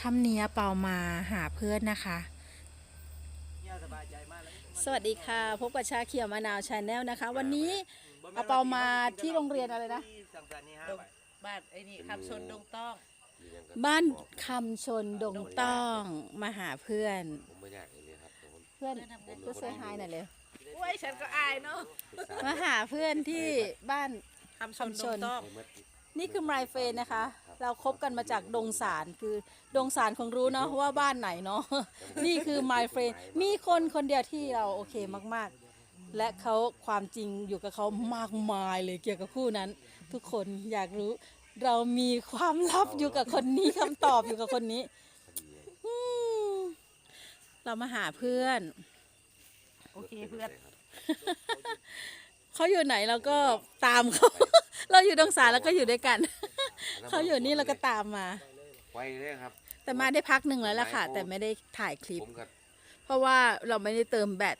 คำเนี้ยเปามาหาเพื่อนนะคะ สวัสดีค่ะ พบกับชาเขียวมะนาวชาแนลนะคะ วันนี้เอาเปามาที่โรงเรียนอะไรนะดงบ้านไอ้นี่คำชนดงต้อง บ้านคำชนดงต้องมาหาเพื่อนผมไม่อยากเลยครับแต่ผมเพื่อนเพื่อนเซฮายหน่อยเลยโอ้ยฉันก็อายเนาะมาหาเพื่อนที่บ้านคำชนดงต้องไม่เมื่อนี่คือมายเฟนนะคะ เราคบกันมาจากดงสารคือดงสารคงรู้เนาะว่าบ้านไหนเนาะ นี่คือ my friend มีคนคนเดียวที่เราโอเคมากๆ และเขาความจริงอยู่กับเขามากมายเลยเกี่ยวกับคู่นั้น ทุกคนอยากรู้ เรามีความลับอยู่กับคนนี้คำตอบอยู่กับคนนี้อืมเรามาหาเพื่อน โอเคเพื่อนเขาอยู่ไหนเราก็ตามเขา เราอยู่ดงสารแล้วก็อยู่ด้วยกัน เขาอยู่นี่เราก็ตามมาไวเลยครับ แต่มาได้พักหนึ่งแล้วล่ะค่ะ แต่ไม่ได้ถ่ายคลิป ผมก็เพราะว่าเราไม่ได้เติมแบต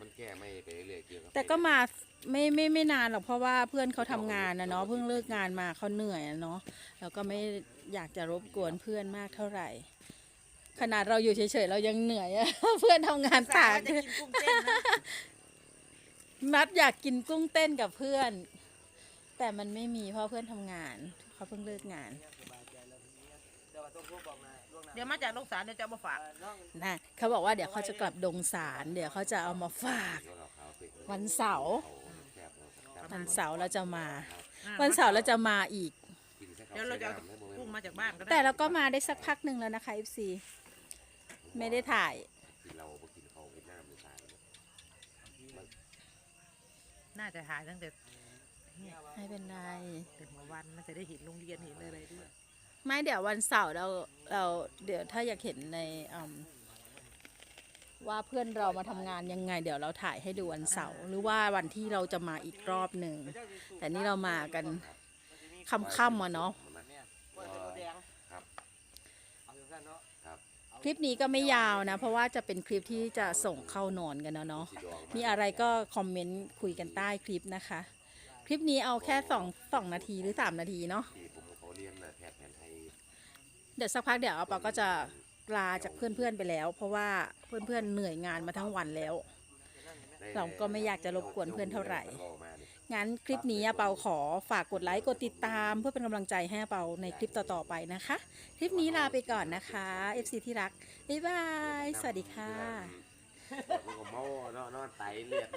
มันแก้ไม่ไปเรื่อยๆเกี่ยวกับแต่ก็มาไม่ไม่ไม่นานหรอกเพราะว่าเพื่อนเขาทำงานนะเนาะเพิ่งเลิกงานมาเขาเหนื่อยอะเนาะแล้วก็ไม่อยากจะรบกวนเพื่อนมากเท่าไหร่ ขนาดเราอยู่เฉยๆเรายังเหนื่อยอะ เพื่อนทำงานสาตาวกจะกินกุ้งเต้นนะ นัดอยากกินกุ้งเต้นกับเพื่อน แต่มันไม่มีเพราะเพื่อนทำงานเขาเพิ่งเลิกงานเดี๋ยวมาจากโรงสารเดี๋ยวจะเอามาฝากนะเขาบอกว่าเดี๋ยวเขาจะกลับดงสารเดี๋ยวเขาจะเอามาฝากเกี่ยวกับเขาเป็นวันเสาร์เขาแคบเราวันเสาร์เราจะมาอ่วันเสาร์เราจะมาอีกกินใส่เดี๋ยวเราจะเอาใส่น้ำให้ผมกุ้งมาจากบ้านก็ได้แต่เราก็มาได้สักพักหนึ่งแล้วนะคะ FC ไม่ได้ถ่ายกินเราบ่กินเขาเวียดนามไม่ตายเลยน่าจะหายตั้งแต่ ไม่เป็นไรแต่หัววันมันจะได้เห็นโรงเรียนเห็นอะไรด้วย ไม่เดี๋ยววันเสาร์เราเราเดี๋ยวถ้าอยากเห็นในอืมว่าเพื่อนเรามาทำงานยังไง เดี๋ยวเราถ่ายให้ดูวันเสาร์หรือว่าวันที่เราจะมาอีกรอบหนึ่งแต่นี่เรามากันค่ำๆอะเนาะครับครับคลิปนี้ก็ไม่ยาวนะ เพราะว่าจะเป็นคลิปที่จะส่งเข้านอนกันนะเนาะสีดองมีอะไรก็คอมเมนต์คุยกันใต้คลิปนะคะ คลิปนี้เอาแค่สองสองนาทีหรือสามนาทีเนาะที่ผมเขาเรียนน่ะแพทย์แผนไทยเดี๋ยวสักพักเดี๋ยวเอาปาก็จะลาจากเพื่อนๆไปแล้ว เพราะว่าเพื่อนๆเหนื่อยงานมาทั้งวันแล้วเราก็ไม่อยากจะรบกวนเพื่อนเท่าไหร่ งั้นคลิปนี้อาเปาขอฝากกดไลค์กดติดตาม เพื่อเป็นกำลังใจให้อาเปาในคลิปต่อๆไปนะคะ คลิปนี้ลาไปก่อนนะคะ FC ที่รักบ๊ายบาย สวัสดีค่ะ ผมก็เมาเนาะนอนไตเลือด